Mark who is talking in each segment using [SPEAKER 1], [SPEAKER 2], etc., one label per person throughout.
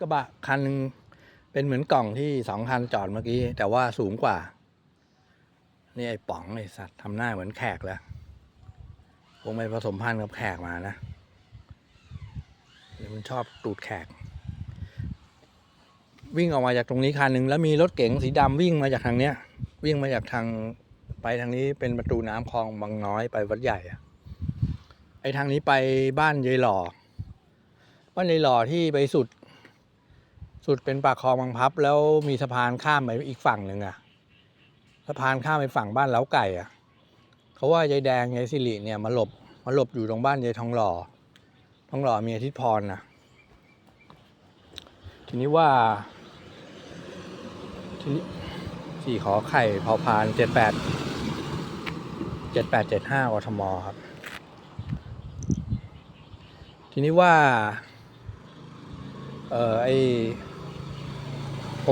[SPEAKER 1] กระบะคันหนึ่งเป็นเหมือนกล่องที่สองคันจอดเมื่อกี้ แต่ว่าสูงกว่า นี่ไอ้ป๋องไอ้สัตว์ทำหน้าเหมือนแขกแล้วคงไปผสมพันธุ์กับแขกมานะมันชอบตูดแขก วิ่งออกมาจากตรงนี้คันหนึ่งแล้วมีรถเก๋งสีดำวิ่งมาจากทางเนี้ย วิ่งมาจากทางไปทางนี้เป็นประตูน้ำคลองบางน้อยไปวัดใหญ่อะไอทางนี้ไปบ้านยายหล่อบ้านยายหล่อที่ไปสุด สุดเป็นปากคลองบางพับ แล้วมีสะพานข้ามไปอีกฝั่งหนึ่งอะสะพานข้ามไปฝั่งบ้านเล้าไก่อะเขาว่ายายแดงยายสิริเนี่ยมาหลบมาหลบอยู่ตรงบ้านยายทองหล่อทองหล่อมีอาทิตย์พรนะทีนี้ว่าทีนี้สี่ขอไข่พอพานเจ็ดแปดเจ็ดแปดเจ็ดห้ากทมครับ ทีนี้ว่า เออไอ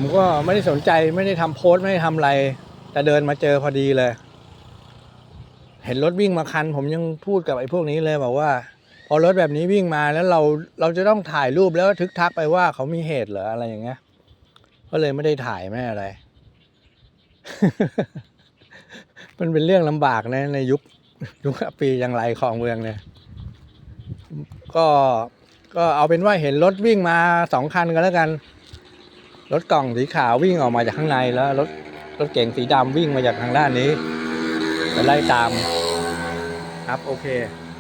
[SPEAKER 1] ผมก็ไม่ได้สนใจไม่ได้ทำโพสต์ไม่ได้ทำอะไร แต่เดินมาเจอพอดีเลย เห็นรถวิ่งมาคัน ผมยังพูดกับไอ้พวกนี้เลยบอกว่า พอรถแบบนี้วิ่งมาแล้วเราเราจะต้องถ่ายรูปแล้วทึกทักไปว่าเขามีเหตุเหรออะไรอย่างเงี้ยก็เลยไม่ได้ถ่ายไม่อะไร มันเป็นเรื่องลำบากนะในยุคยุคปีอย่างไรของเมืองเนี่ยก็ก็เอาเป็นว่าเห็นรถวิ่งมาสองคันกันแล้วกัน รถกล่องสีขาววิ่งออกมาจากข้างในแล้วรถรถเก๋งสีดำวิ่งมาจากทางด้านนี้ไปไล่ตามครับโอเค